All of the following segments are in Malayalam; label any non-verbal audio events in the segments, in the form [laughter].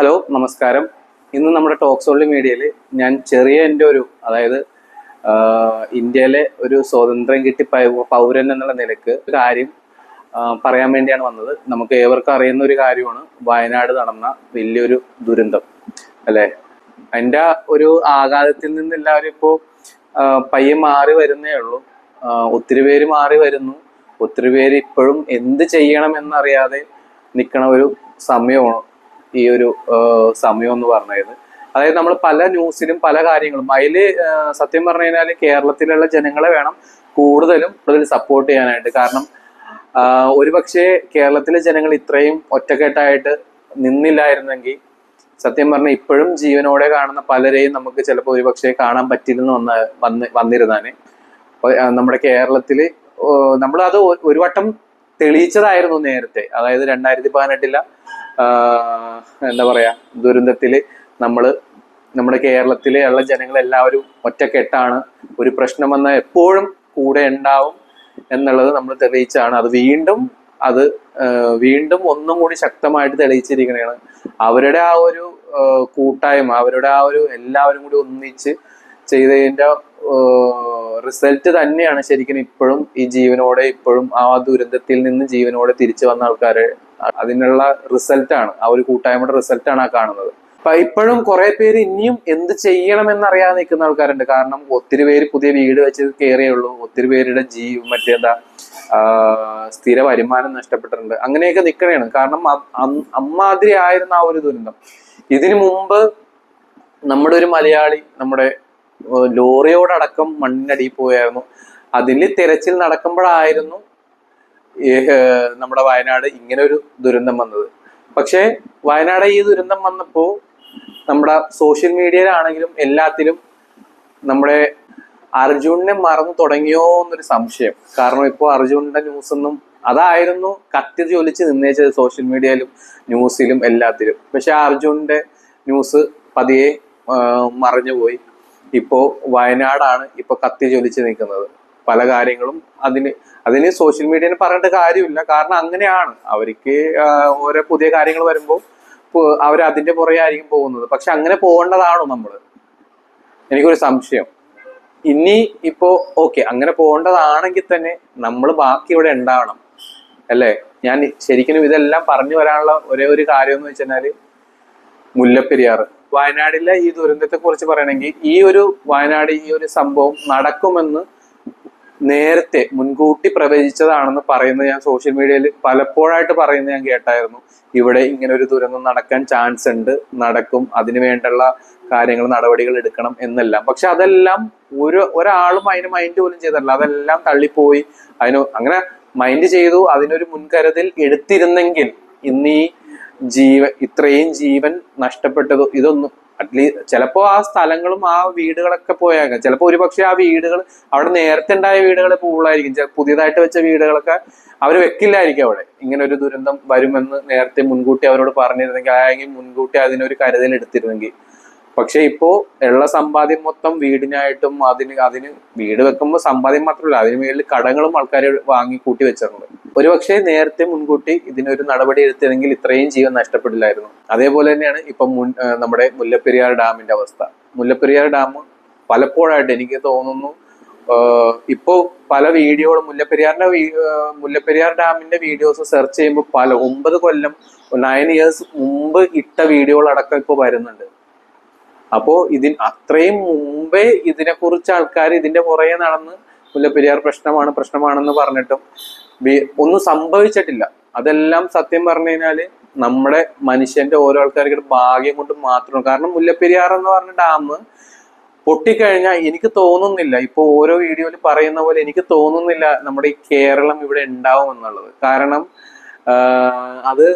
ഹലോ നമസ്കാരം. ഇന്ന് നമ്മുടെ ടോക്സ് മീഡിയയിൽ ഞാൻ ചെറിയ എന്റെ ഒരു അതായത് ഇന്ത്യയിലെ ഒരു സ്വാതന്ത്ര്യം കിട്ടി പൗരൻ എന്നുള്ള നിലയ്ക്ക് കാര്യം പറയാൻ വേണ്ടിയാണ് വന്നത്. നമുക്ക് ഏവർക്കും അറിയുന്ന ഒരു കാര്യമാണ് വയനാട് നടന്ന വലിയൊരു ദുരന്തം അല്ലേ? അതിന്റെ ഒരു ആഘാതത്തിൽ നിന്ന് എല്ലാവരും ഇപ്പോൾ പയ്യെ മാറി വരുന്നേ ഉള്ളൂ. ഒത്തിരി പേര് മാറി വരുന്നു. ഒത്തിരി പേര് ഇപ്പോഴും എന്ത് ചെയ്യണം എന്നറിയാതെ നിൽക്കണ ഒരു സമയമാണ്. ഈ ഒരു സമയം എന്ന് പറഞ്ഞത്. അതായത് നമ്മൾ പല ന്യൂസിലും പല കാര്യങ്ങളും അതിൽ സത്യം പറഞ്ഞു കഴിഞ്ഞാൽ കേരളത്തിലുള്ള ജനങ്ങളെ വേണം കൂടുതലും ഇതിൽ സപ്പോർട്ട് ചെയ്യാനായിട്ട്. കാരണം ഒരു ഒരുപക്ഷെ കേരളത്തിലെ ജനങ്ങൾ ഇത്രയും ഒറ്റക്കെട്ടായിട്ട് നിന്നില്ലായിരുന്നെങ്കിൽ സത്യം പറഞ്ഞാൽ ഇപ്പോഴും ജീവനോടെ കാണുന്ന പലരെയും നമുക്ക് ചിലപ്പോൾ ഒരുപക്ഷെ കാണാൻ പറ്റില്ലെന്ന് വന്ന വന്ന് വന്നിരുന്നാനെ നമ്മുടെ കേരളത്തിൽ നമ്മളത് ഒരു വട്ടം തെളിയിച്ചതായിരുന്നു നേരത്തെ. അതായത് രണ്ടായിരത്തി പതിനെട്ടില എന്താ പറയാ ദുരന്തത്തിൽ നമ്മൾ നമ്മുടെ കേരളത്തിലെ ഉള്ള ജനങ്ങൾ എല്ലാവരും ഒറ്റക്കെട്ടാണ്. ഒരു പ്രശ്നം വന്നാൽ എപ്പോഴും കൂടെ ഉണ്ടാവും എന്നുള്ളത് നമ്മൾ തെളിയിച്ചാണ്. അത് വീണ്ടും അത് വീണ്ടും ഒന്നും കൂടി ശക്തമായിട്ട് തെളിയിച്ചിരിക്കുകയാണ് അവരുടെ ആ ഒരു കൂട്ടായ്മ അവരുടെ ആ ഒരു എല്ലാവരും കൂടി ഒന്നിച്ച് ചെയ്തതിന്റെ റിസൾട്ട് തന്നെയാണ് ശരിക്കും ഇപ്പോഴും ഈ ജീവനോടെ ഇപ്പോഴും ആ ദുരന്തത്തിൽ നിന്ന് ജീവനോടെ തിരിച്ചു വന്ന ആൾക്കാരെ അതിനുള്ള റിസൾട്ടാണ് ആ ഒരു കൂട്ടായ്മയുടെ റിസൾട്ടാണ് ആ കാണുന്നത്. അപ്പൊ ഇപ്പോഴും കുറെ പേര് ഇനിയും എന്ത് ചെയ്യണമെന്നറിയാതെ നിൽക്കുന്ന ആൾക്കാരുണ്ട്. കാരണം ഒത്തിരി പേര് പുതിയ വീട് വെച്ച് കയറിയുള്ളൂ ഒത്തിരി പേരുടെ ജീവ മറ്റേതാ സ്ഥിര വരുമാനം നഷ്ടപ്പെട്ടിട്ടുണ്ട്. അങ്ങനെയൊക്കെ നിൽക്കണേണ്. കാരണം അമ്മാതിരി ആയിരുന്ന ആ ഒരു ദുരന്തം. ഇതിനു മുമ്പ് നമ്മുടെ ഒരു മലയാളി നമ്മുടെ ലോറിയോടടക്കം മണ്ണിനടിയിൽ പോയായിരുന്നു. അതിൽ തിരച്ചിൽ നടക്കുമ്പോഴായിരുന്നു നമ്മുടെ വയനാട് ഇങ്ങനെ ഒരു ദുരന്തം വന്നത്. പക്ഷേ വയനാട് ഈ ദുരന്തം വന്നപ്പോ നമ്മുടെ സോഷ്യൽ മീഡിയയിലാണെങ്കിലും എല്ലാത്തിലും നമ്മുടെ അർജുനെ മറന്നു തുടങ്ങിയോ എന്നൊരു സംശയം. കാരണം ഇപ്പോൾ അർജുനന്റെ ന്യൂസ് ഒന്നും അതായിരുന്നു കത്തി ജോലിച്ച് നിന്നേച്ചത് സോഷ്യൽ മീഡിയയിലും ന്യൂസിലും എല്ലാത്തിലും. പക്ഷെ അർജുനന്റെ ന്യൂസ് പതിയെ മറഞ്ഞുപോയി. ഇപ്പോ വയനാടാണ് ഇപ്പൊ കത്തി ജ്വലിച്ച് നിൽക്കുന്നത്. പല കാര്യങ്ങളും അതിന് അതിന് സോഷ്യൽ മീഡിയനെ പറഞ്ഞിട്ട് കാര്യമില്ല. കാരണം അങ്ങനെയാണ്. അവർക്ക് ഓരോ പുതിയ കാര്യങ്ങൾ വരുമ്പോൾ അവർ അതിന്റെ പുറകെ ആയിരിക്കും പോകുന്നത്. പക്ഷെ അങ്ങനെ പോകേണ്ടതാണോ നമ്മൾ എനിക്കൊരു സംശയം. ഇനി ഇപ്പോ ഓക്കെ അങ്ങനെ പോകേണ്ടതാണെങ്കിൽ തന്നെ നമ്മൾ ബാക്കി ഇവിടെ ഉണ്ടാവണം. അല്ലേ? ഞാൻ ശരിക്കും ഇതെല്ലാം പറഞ്ഞു വരാനുള്ള ഒരേ ഒരു കാര്യം എന്ന് വെച്ചാൽ മുല്ലപ്പെരിയാർ വയനാടിലെ ഈ ദുരന്തത്തെ കുറിച്ച് പറയണമെങ്കിൽ ഈ ഒരു വയനാട് ഈ ഒരു സംഭവം നടക്കുമെന്ന് നേരത്തെ മുൻകൂട്ടി പ്രവചിച്ചതാണെന്ന് പറയുന്നത് ഞാൻ സോഷ്യൽ മീഡിയയിൽ പലപ്പോഴായിട്ട് പറയുന്നത് ഞാൻ കേട്ടായിരുന്നു. ഇവിടെ ഇങ്ങനെ ഒരു ദുരന്തം നടക്കാൻ ചാൻസ് ഉണ്ട് നടക്കും അതിന് വേണ്ടുള്ള കാര്യങ്ങൾ നടപടികൾ എടുക്കണം എന്നെല്ലാം. പക്ഷെ അതെല്ലാം ഒരു ഒരാളും അതിന് മൈൻഡ് പോലും ചെയ്തല്ല അതെല്ലാം തള്ളിപ്പോയി. അതിന് അങ്ങനെ മൈൻഡ് ചെയ്തു. അതിനൊരു മുൻകരുതൽ എടുത്തിരുന്നെങ്കിൽ ഇന്ന് ഈ ജീവ ഇത്രയും ജീവൻ നഷ്ടപ്പെട്ടതോ ഇതൊന്നും അറ്റ്ലീസ്റ്റ് ചിലപ്പോ ആ സ്ഥലങ്ങളും ആ വീടുകളൊക്കെ പോയേക്കാം ചിലപ്പോ ഒരുപക്ഷെ ആ വീടുകൾ അവിടെ നേരത്തെ ഉണ്ടായ വീടുകൾ പൂളായിരിക്കും പുതിയതായിട്ട് വെച്ച വീടുകളൊക്കെ അവർ വെക്കില്ലായിരിക്കും അവിടെ. ഇങ്ങനെ ഒരു ദുരന്തം വരുമെന്ന് നേരത്തെ മുൻകൂട്ടി അവരോട് പറഞ്ഞിരുന്നെങ്കിൽ അല്ലെങ്കിൽ മുൻകൂട്ടി അതിനൊരു കരുതൽ എടുത്തിരുന്നെങ്കിൽ. പക്ഷെ ഇപ്പോ ഉള്ള സമ്പാദ്യം മൊത്തം വീടിനായിട്ടും അതിന് അതിന് വീട് വെക്കുമ്പോൾ സമ്പാദ്യം മാത്രമല്ല അതിന് മേളിൽ കടങ്ങളും ആൾക്കാർ വാങ്ങി കൂട്ടി വെച്ചിട്ടുണ്ട്. ഒരുപക്ഷെ നേരത്തെ മുൻകൂട്ടി ഇതിനൊരു നടപടി എടുത്തിരുന്നെങ്കിൽ ഇത്രയും ജീവൻ നഷ്ടപ്പെടില്ലായിരുന്നു. അതേപോലെ തന്നെയാണ് ഇപ്പൊ മുൻ നമ്മുടെ മുല്ലപ്പെരിയാർ ഡാമിന്റെ അവസ്ഥ. മുല്ലപ്പെരിയാർ ഡാം പലപ്പോഴായിട്ട് എനിക്ക് തോന്നുന്നു ഇപ്പോ പല വീഡിയോകളും മുല്ലപ്പെരിയാറിന്റെ മുല്ലപ്പെരിയാർ ഡാമിന്റെ വീഡിയോസ് സെർച്ച് ചെയ്യുമ്പോൾ പല ഒമ്പത് കൊല്ലം നയൻ ഇയേഴ്സ് മുമ്പ് ഇട്ട വീഡിയോകളടക്കം ഇപ്പൊ വരുന്നുണ്ട്. അപ്പോ ഇതിൻ അത്രയും മുമ്പേ ഇതിനെക്കുറിച്ച് ആൾക്കാർ ഇതിന്റെ പുറകെ നടന്ന് മുല്ലപ്പെരിയാർ പ്രശ്നമാണ് പ്രശ്നമാണെന്ന് പറഞ്ഞിട്ടും ഒന്നും സംഭവിച്ചിട്ടില്ല. അതെല്ലാം സത്യം പറഞ്ഞു കഴിഞ്ഞാൽ നമ്മുടെ മനുഷ്യന്റെ ഓരോ ആൾക്കാർക്ക് ഭാഗ്യം കൊണ്ട് മാത്രമാണ്. കാരണം മുല്ലപ്പെരിയാർ എന്ന് പറഞ്ഞ ഡാം പൊട്ടിക്കഴിഞ്ഞാൽ എനിക്ക് തോന്നുന്നില്ല ഇപ്പൊ ഓരോ വീഡിയോയിൽ പറയുന്ന പോലെ എനിക്ക് തോന്നുന്നില്ല നമ്മുടെ ഈ കേരളം ഇവിടെ ഉണ്ടാവും എന്നുള്ളത്. കാരണം അത്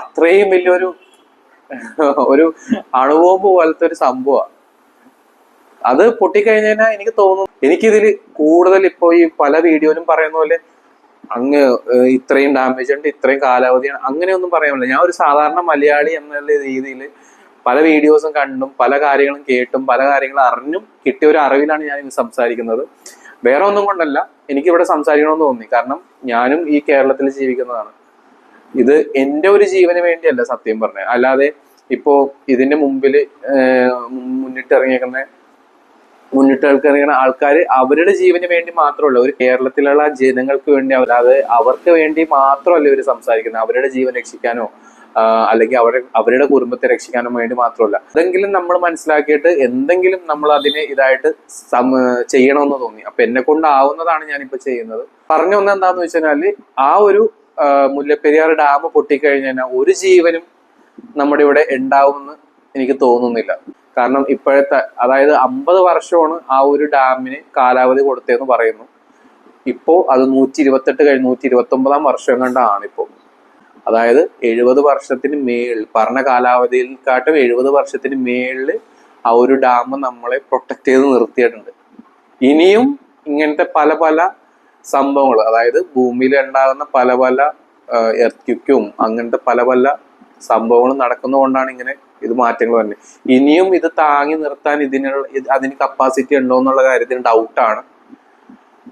അത്രയും വലിയൊരു [laughs] ഒരു അണുബോംബ് പോലത്തെ ഒരു സംഭവമാണ് അത് പൊട്ടിക്കഴിഞ്ഞാൽ എനിക്ക് തോന്നുന്നു എനിക്കിതിൽ കൂടുതൽ ഇപ്പോൾ ഈ പല വീഡിയോയിലും പറയുന്ന പോലെ അങ്ങ് ഇത്രയും ഡാമേജ് ഉണ്ട് ഇത്രയും കാലാവധിയാണ് അങ്ങനെയൊന്നും പറയാൻ പറ്റില്ല. ഞാൻ ഒരു സാധാരണ മലയാളി എന്നുള്ള രീതിയിൽ പല വീഡിയോസും കണ്ടും പല കാര്യങ്ങളും കേട്ടും പല കാര്യങ്ങളും അറിഞ്ഞും കിട്ടിയ ഒരു അറിവിലാണ് ഞാൻ ഇന്ന് സംസാരിക്കുന്നത്. വേറെ ഒന്നും കൊണ്ടല്ല എനിക്കിവിടെ സംസാരിക്കണമെന്ന് തോന്നി. കാരണം ഞാനും ഈ കേരളത്തിൽ ജീവിക്കുന്നതാണ്. ഇത് എന്റെ ഒരു ജീവന് വേണ്ടിയല്ല സത്യം പറഞ്ഞത് അല്ലാതെ ഇപ്പോ ഇതിന്റെ മുമ്പിൽ മുന്നിട്ട് ഇറങ്ങിയേക്കുന്ന മുന്നിട്ട് ഇറങ്ങിയ ആൾക്കാർ അവരുടെ ജീവന് വേണ്ടി മാത്രമല്ല ഒരു കേരളത്തിലുള്ള ജനങ്ങൾക്ക് വേണ്ടി അല്ലാതെ അവർക്ക് വേണ്ടി മാത്രമല്ല ഇവർ സംസാരിക്കുന്നത്. അവരുടെ ജീവൻ രക്ഷിക്കാനോ അല്ലെങ്കിൽ അവരുടെ അവരുടെ കുടുംബത്തെ രക്ഷിക്കാനോ വേണ്ടി മാത്രമല്ല. അതെങ്കിലും നമ്മൾ മനസ്സിലാക്കിയിട്ട് എന്തെങ്കിലും നമ്മൾ അതിനെ ഇതായിട്ട് ചെയ്യണമെന്ന് തോന്നി. അപ്പൊ എന്നെ കൊണ്ടാവുന്നതാണ് ഞാനിപ്പോ ചെയ്യുന്നത്. പറഞ്ഞു ഒന്ന് എന്താന്ന് വെച്ചാൽ ആ ഒരു മുല്ലപ്പെരിയാർ ഡാം പൊട്ടിക്കഴിഞ്ഞാൽ ഒരു ജീവനും നമ്മുടെ ഇവിടെ ഉണ്ടാവുമെന്ന് എനിക്ക് തോന്നുന്നില്ല. കാരണം ഇപ്പോഴത്തെ അതായത് അമ്പത് വർഷമാണ് ആ ഒരു ഡാമിന് കാലാവധി കൊടുത്തതെന്ന് പറയുന്നു. ഇപ്പോൾ അത് നൂറ്റി ഇരുപത്തെട്ട് കഴിഞ്ഞ് നൂറ്റി ഇരുപത്തി ഒമ്പതാം വർഷം കണ്ടാണ് ഇപ്പോൾ അതായത് എഴുപത് വർഷത്തിന് മേളിൽ പറഞ്ഞ കാലാവധിയിൽക്കാട്ടും എഴുപത് വർഷത്തിന് മേളിൽ ആ ഒരു ഡാം നമ്മളെ പ്രൊട്ടക്ട് ചെയ്ത് നിർത്തിയിട്ടുണ്ട്. ഇനിയും ഇങ്ങനത്തെ പല പല സംഭവങ്ങൾ. അതായത് ഭൂമിയിൽ ഉണ്ടാകുന്ന പല പല എർത്തിക്കും അങ്ങനത്തെ പല പല സംഭവങ്ങളും നടക്കുന്നതുകൊണ്ടാണ് ഇങ്ങനെ ഇത് മാറ്റങ്ങൾ വരുന്നത് ഇനിയും ഇത് താങ്ങി നിർത്താൻ ഇതിനുള്ള അതിന് കപ്പാസിറ്റി ഉണ്ടോ എന്നുള്ള കാര്യത്തിന് ഡൗട്ടാണ്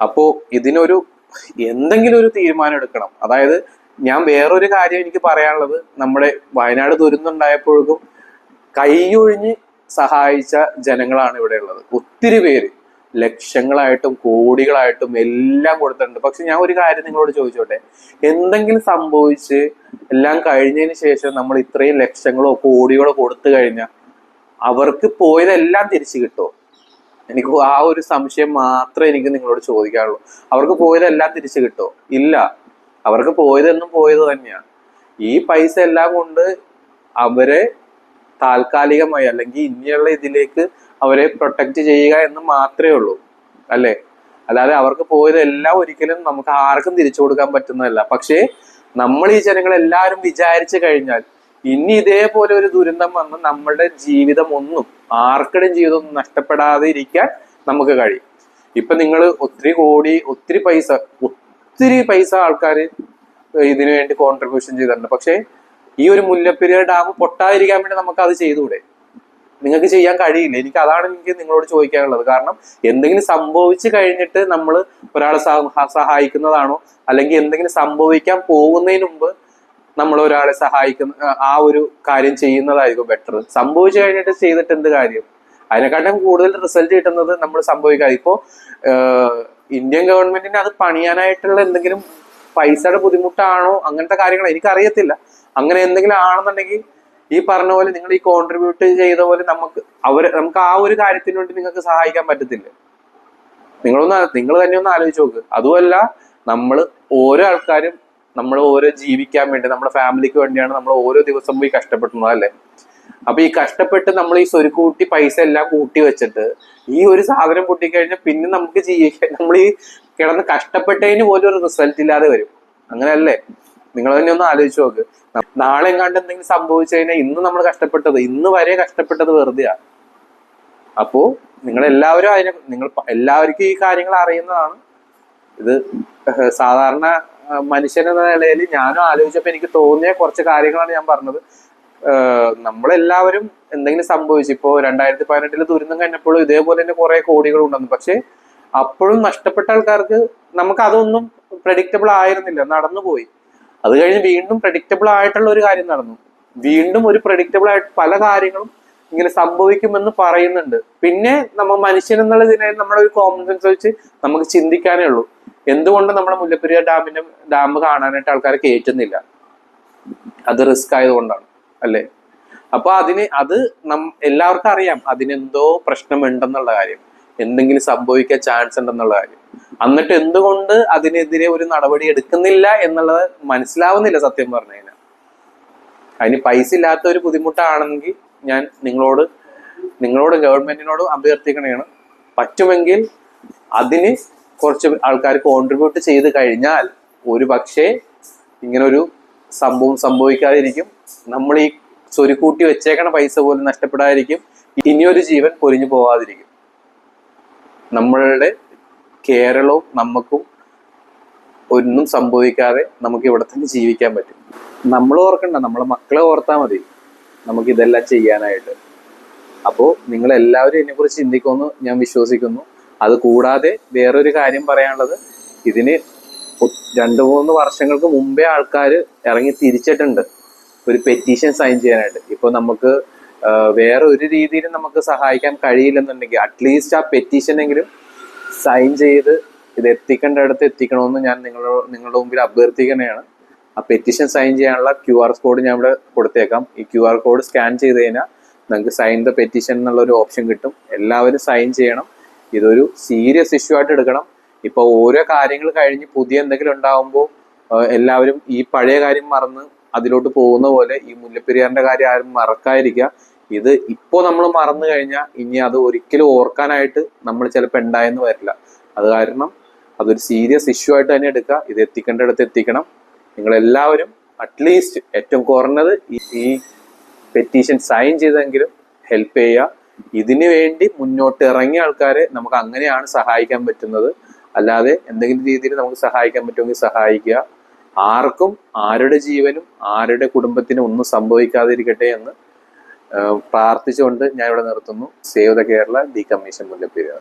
അപ്പോ ഇതിനൊരു എന്തെങ്കിലും ഒരു തീരുമാനം എടുക്കണം. അതായത് ഞാൻ വേറൊരു കാര്യം എനിക്ക് പറയാനുള്ളത്. നമ്മുടെ വയനാട് ദുരന്തമുണ്ടായപ്പോഴും കൈയൊഴിഞ്ഞ് സഹായിച്ച ജനങ്ങളാണ് ഇവിടെ ഉള്ളത് ഒത്തിരി പേര്. ലക്ഷങ്ങളായിട്ടും കോടികളായിട്ടും എല്ലാം കൊടുത്തിട്ടുണ്ട്. പക്ഷെ ഞാൻ ഒരു കാര്യം നിങ്ങളോട് ചോദിച്ചോട്ടെ? എന്തെങ്കിലും സംഭവിച്ച് എല്ലാം കഴിഞ്ഞതിന് ശേഷം നമ്മൾ ഇത്രയും ലക്ഷങ്ങളോ കോടികളോ കൊടുത്തു കഴിഞ്ഞാൽ അവർക്ക് പോയതെല്ലാം തിരിച്ചു കിട്ടുമോ എനിക്ക് ആ ഒരു സംശയം മാത്രമേ എനിക്ക് നിങ്ങളോട് ചോദിക്കാനുള്ളൂ. അവർക്ക് പോയതെല്ലാം തിരിച്ചു കിട്ടുമോ ഇല്ല. അവർക്ക് പോയതെന്നും പോയത് തന്നെയാണ് ഈ പൈസ എല്ലാം കൊണ്ട് അവരെ താൽക്കാലികമായി അല്ലെങ്കിൽ ഇനിയുള്ള ഇതിലേക്ക് അവരെ പ്രൊട്ടക്ട് ചെയ്യുക എന്ന് മാത്രമേ ഉള്ളൂ. അല്ലേ? അല്ലാതെ അവർക്ക് പോയതെല്ലാം ഒരിക്കലും നമുക്ക് ആർക്കും തിരിച്ചു കൊടുക്കാൻ പറ്റുന്നതല്ല. പക്ഷേ നമ്മൾ ഈ ജനങ്ങൾ എല്ലാവരും വിചാരിച്ചു കഴിഞ്ഞാൽ ഇനി ഇതേപോലെ ഒരു ദുരന്തം വന്ന് നമ്മുടെ ജീവിതം ഒന്നും ആർക്കടും ജീവിതം ഒന്നും നഷ്ടപ്പെടാതെ ഇരിക്കാൻ നമുക്ക് കഴിയും. ഇപ്പൊ നിങ്ങൾ ഒത്തിരി കോടി ഒത്തിരി പൈസ ഒത്തിരി പൈസ ആൾക്കാർ ഇതിനു വേണ്ടി കോൺട്രിബ്യൂഷൻ ചെയ്തിട്ടുണ്ട്. പക്ഷേ ഈ ഒരു മുല്ലപ്പെരിയാർ ഡാം പൊട്ടാതിരിക്കാൻ വേണ്ടി നമുക്ക് അത് ചെയ്തുകൂടെ? നിങ്ങൾക്ക് ചെയ്യാൻ കഴിയില്ല. എനിക്ക് അതാണ് എനിക്ക് നിങ്ങളോട് ചോദിക്കാനുള്ളത്. കാരണം എന്തെങ്കിലും സംഭവിച്ചു കഴിഞ്ഞിട്ട് നമ്മൾ ഒരാളെ സഹായിക്കുന്നതാണോ? അല്ലെങ്കിൽ എന്തെങ്കിലും സംഭവിക്കാൻ പോകുന്നതിന് മുമ്പ് നമ്മൾ ഒരാളെ സഹായിക്കുന്ന ആ- ഒരു കാര്യം ചെയ്യുന്നതായിരിക്കും ബെറ്റർ സംഭവിച്ചു കഴിഞ്ഞിട്ട് ചെയ്തിട്ട് എന്ത് കാര്യം? അതിനെക്കാട്ടും കൂടുതൽ റിസൾട്ട് കിട്ടുന്നത് നമ്മൾ സംഭവിക്കാതെ. ഇപ്പോ ഇന്ത്യൻ ഗവൺമെന്റിന് അത് പണിയാനായിട്ടുള്ള എന്തെങ്കിലും പൈസയുടെ ബുദ്ധിമുട്ടാണോ? അങ്ങനത്തെ കാര്യങ്ങൾ എനിക്കറിയത്തില്ല. അങ്ങനെ എന്തെങ്കിലും ആണെന്നുണ്ടെങ്കിൽ ഈ പറഞ്ഞ പോലെ നിങ്ങൾ ഈ കോൺട്രിബ്യൂട്ട് ചെയ്ത പോലെ നമുക്ക് അവർ നമുക്ക് ആ ഒരു കാര്യത്തിന് വേണ്ടി നിങ്ങൾക്ക് സഹായിക്കാൻ പറ്റത്തില്ല. നിങ്ങളൊന്ന് നിങ്ങൾ തന്നെ ഒന്ന് ആലോചിച്ച് നോക്ക്. അതുമല്ല നമ്മൾ ഓരോ ആൾക്കാരും നമ്മൾ ഓരോ ജീവിക്കാൻ വേണ്ടി നമ്മുടെ ഫാമിലിക്ക് വേണ്ടിയാണ് നമ്മൾ ഓരോ ദിവസം പോയി കഷ്ടപ്പെടുന്നത് അല്ലേ? അപ്പൊ ഈ കഷ്ടപ്പെട്ട് നമ്മൾ ഈ സ്വരുക്കൂട്ടി പൈസ എല്ലാം കൂട്ടി വെച്ചിട്ട് ഈ ഒരു സാധനം പൊട്ടിക്കഴിഞ്ഞാൽ പിന്നെ നമുക്ക് ജീവിക്കാൻ നമ്മൾ ഈ കിടന്ന് കഷ്ടപ്പെട്ടതിന് പോലും ഒരു റിസൾട്ട് ഇല്ലാതെ വരും. അങ്ങനെയല്ലേ? നിങ്ങൾ തന്നെ ഒന്ന് ആലോചിച്ച് നോക്ക്. നാളെ എങ്ങാണ്ട് എന്തെങ്കിലും സംഭവിച്ചു കഴിഞ്ഞാൽ ഇന്ന് നമ്മൾ കഷ്ടപ്പെട്ടത് ഇന്ന് വരെ കഷ്ടപ്പെട്ടത് വെറുതെയാ. അപ്പോ നിങ്ങൾ എല്ലാവരും അതിനെ നിങ്ങൾ എല്ലാവർക്കും ഈ കാര്യങ്ങൾ അറിയുന്നതാണ്. ഇത് സാധാരണ മനുഷ്യൻ എന്ന നിലയിൽ ഞാനും ആലോചിച്ചപ്പോൾ എനിക്ക് തോന്നിയ കുറച്ച് കാര്യങ്ങളാണ് ഞാൻ പറഞ്ഞത്. നമ്മളെല്ലാവരും എന്തെങ്കിലും സംഭവിച്ചു ഇപ്പോ രണ്ടായിരത്തി പതിനെട്ടിൽ ദുരന്തം കഴിഞ്ഞപ്പോഴും ഇതേപോലെ തന്നെ കുറെ കോടികൾ ഉണ്ടെന്ന് പക്ഷെ അപ്പോഴും നഷ്ടപ്പെട്ട ആൾക്കാർക്ക് നമുക്ക് അതൊന്നും പ്രഡിക്റ്റബിൾ ആയിരുന്നില്ല നടന്നുപോയി. അത് കഴിഞ്ഞ് വീണ്ടും പ്രഡിക്റ്റബിൾ ആയിട്ടുള്ള ഒരു കാര്യം നടന്നു. വീണ്ടും ഒരു പ്രഡിക്റ്റബിൾ ആയിട്ട് പല കാര്യങ്ങളും ഇങ്ങനെ സംഭവിക്കുമെന്ന് പറയുന്നുണ്ട്. പിന്നെ നമ്മൾ മനുഷ്യൻ എന്നുള്ള ഇതിനെ നമ്മുടെ ഒരു കോമൺ സെൻസ് വെച്ച് നമുക്ക് ചിന്തിക്കാനേ ഉള്ളൂ. എന്തുകൊണ്ട് നമ്മുടെ മുല്ലപ്പെരിയാർ ഡാമിന്റെ ഡാം കാണാനായിട്ട് ആൾക്കാരെ കയറ്റുന്നില്ല? അത് റിസ്ക് ആയതുകൊണ്ടാണ് അല്ലേ? അപ്പൊ അതിന് അത് നം എല്ലാവർക്കും അറിയാം അതിനെന്തോ പ്രശ്നമുണ്ടെന്നുള്ള കാര്യം. എന്തെങ്കിലും സംഭവിക്കാൻ ചാൻസ് ഉണ്ടെന്നുള്ള കാര്യം. എന്നിട്ട് എന്തുകൊണ്ട് അതിനെതിരെ ഒരു നടപടി എടുക്കുന്നില്ല എന്നുള്ളത് മനസ്സിലാവുന്നില്ല സത്യം പറഞ്ഞു കഴിഞ്ഞാൽ. അതിന് പൈസ ഇല്ലാത്ത ഒരു ബുദ്ധിമുട്ടാണെങ്കിൽ ഞാൻ നിങ്ങളോട് നിങ്ങളോട് ഗവൺമെന്റിനോട് അഭ്യർത്ഥിക്കണേണ്. പറ്റുമെങ്കിൽ അതിന് കുറച്ച് ആൾക്കാർ കോൺട്രിബ്യൂട്ട് ചെയ്ത് കഴിഞ്ഞാൽ ഒരു പക്ഷേ ഇങ്ങനൊരു സംഭവം സംഭവിക്കാതിരിക്കും. നമ്മൾ ഈ സ്വരുക്കൂട്ടി വെച്ചേക്കണ പൈസ പോലും നഷ്ടപ്പെടാതിരിക്കും. ഇനിയൊരു ജീവൻ പൊരിഞ്ഞു പോവാതിരിക്കും. നമ്മളുടെ കേരളവും നമുക്കും ഒന്നും സംഭവിക്കാതെ നമുക്ക് ഇവിടെ തന്നെ ജീവിക്കാൻ പറ്റും. നമ്മൾ ഓർക്കണ്ട നമ്മളെ മക്കളെ ഓർത്താൽ മതി. നമുക്ക് ഇതെല്ലാം ചെയ്യാനായിട്ട്. അപ്പോൾ നിങ്ങൾ എല്ലാവരും ഇതിനെക്കുറിച്ച് ചിന്തിക്കുമെന്ന് ഞാൻ വിശ്വസിക്കുന്നു. അത് കൂടാതെ വേറൊരു കാര്യം പറയാനുള്ളത്. ഇതിന് രണ്ട് മൂന്ന് വർഷങ്ങൾക്ക് മുമ്പേ ആൾക്കാർ ഇറങ്ങി തിരിച്ചിട്ടുണ്ട്. ഒരു പെറ്റീഷൻ സൈൻ ചെയ്യാനായിട്ട്. ഇപ്പോൾ നമുക്ക് വേറെ ഒരു രീതിയിലും നമുക്ക് സഹായിക്കാൻ കഴിയില്ലെന്നുണ്ടെങ്കിൽ അറ്റ്ലീസ്റ്റ് ആ പെറ്റീഷനെങ്കിലും സൈൻ ചെയ്ത് ഇത് എത്തിക്കേണ്ട അടുത്ത് എത്തിക്കണമെന്ന് ഞാൻ നിങ്ങളുടെ നിങ്ങളുടെ മുമ്പിൽ അഭ്യർത്ഥിക്കുന്നതാണ്. ആ പെറ്റിഷൻ സൈൻ ചെയ്യാനുള്ള ക്യു ആർ കോഡ് ഞാൻ ഇവിടെ കൊടുത്തേക്കാം. ഈ ക്യു ആർ കോഡ് സ്കാൻ ചെയ്ത് കഴിഞ്ഞാൽ നിങ്ങൾക്ക് സൈൻ ദ പെറ്റിഷൻ എന്നുള്ള ഒരു ഓപ്ഷൻ കിട്ടും. എല്ലാവരും സൈൻ ചെയ്യണം. ഇതൊരു സീരിയസ് ഇഷ്യൂ ആയിട്ട് എടുക്കണം. ഇപ്പോൾ ഓരോ കാര്യങ്ങൾ കഴിഞ്ഞ് പുതിയ എന്തെങ്കിലും ഉണ്ടാകുമ്പോൾ എല്ലാവരും ഈ പഴയ കാര്യം മറന്ന് അതിലോട്ട് പോകുന്ന പോലെ ഈ മുല്ലപ്പെരിയാറിന്റെ കാര്യം ആരും മറക്കാതിരിക്കുക. ഇത് ഇപ്പോൾ നമ്മൾ മറന്നു കഴിഞ്ഞാൽ ഇനി അത് ഒരിക്കലും ഓർക്കാനായിട്ട് നമ്മൾ ചിലപ്പോൾ ഉണ്ടായെന്ന് വരില്ല. അത് കാരണം അതൊരു സീരിയസ് ഇഷ്യൂ ആയിട്ട് തന്നെ എടുക്കുക. ഇത് എത്തിക്കേണ്ടടുത്ത് എത്തിക്കണം. നിങ്ങൾ എല്ലാവരും അറ്റ്ലീസ്റ്റ് ഏറ്റവും കുറഞ്ഞത് ഈ- പെറ്റീഷൻ സൈൻ ചെയ്തെങ്കിലും ഹെൽപ്പ് ചെയ്യുക. ഇതിനു വേണ്ടി മുന്നോട്ട് ഇറങ്ങിയ ആൾക്കാരെ നമുക്ക് അങ്ങനെയാണ് സഹായിക്കാൻ പറ്റുന്നത്. അല്ലാതെ എന്തെങ്കിലും രീതിയിൽ നമുക്ക് സഹായിക്കാൻ പറ്റുമെങ്കിൽ സഹായിക്കുക. ആർക്കും ആരുടെ ജീവനും ആരുടെ കുടുംബത്തിനും ഒന്നും സംഭവിക്കാതിരിക്കട്ടെ എന്ന് പ്രാർത്ഥിച്ചുകൊണ്ട് ഞാൻ ഇവിടെ നിർത്തുന്നു. Save the Kerala decommission Mullaperiyar.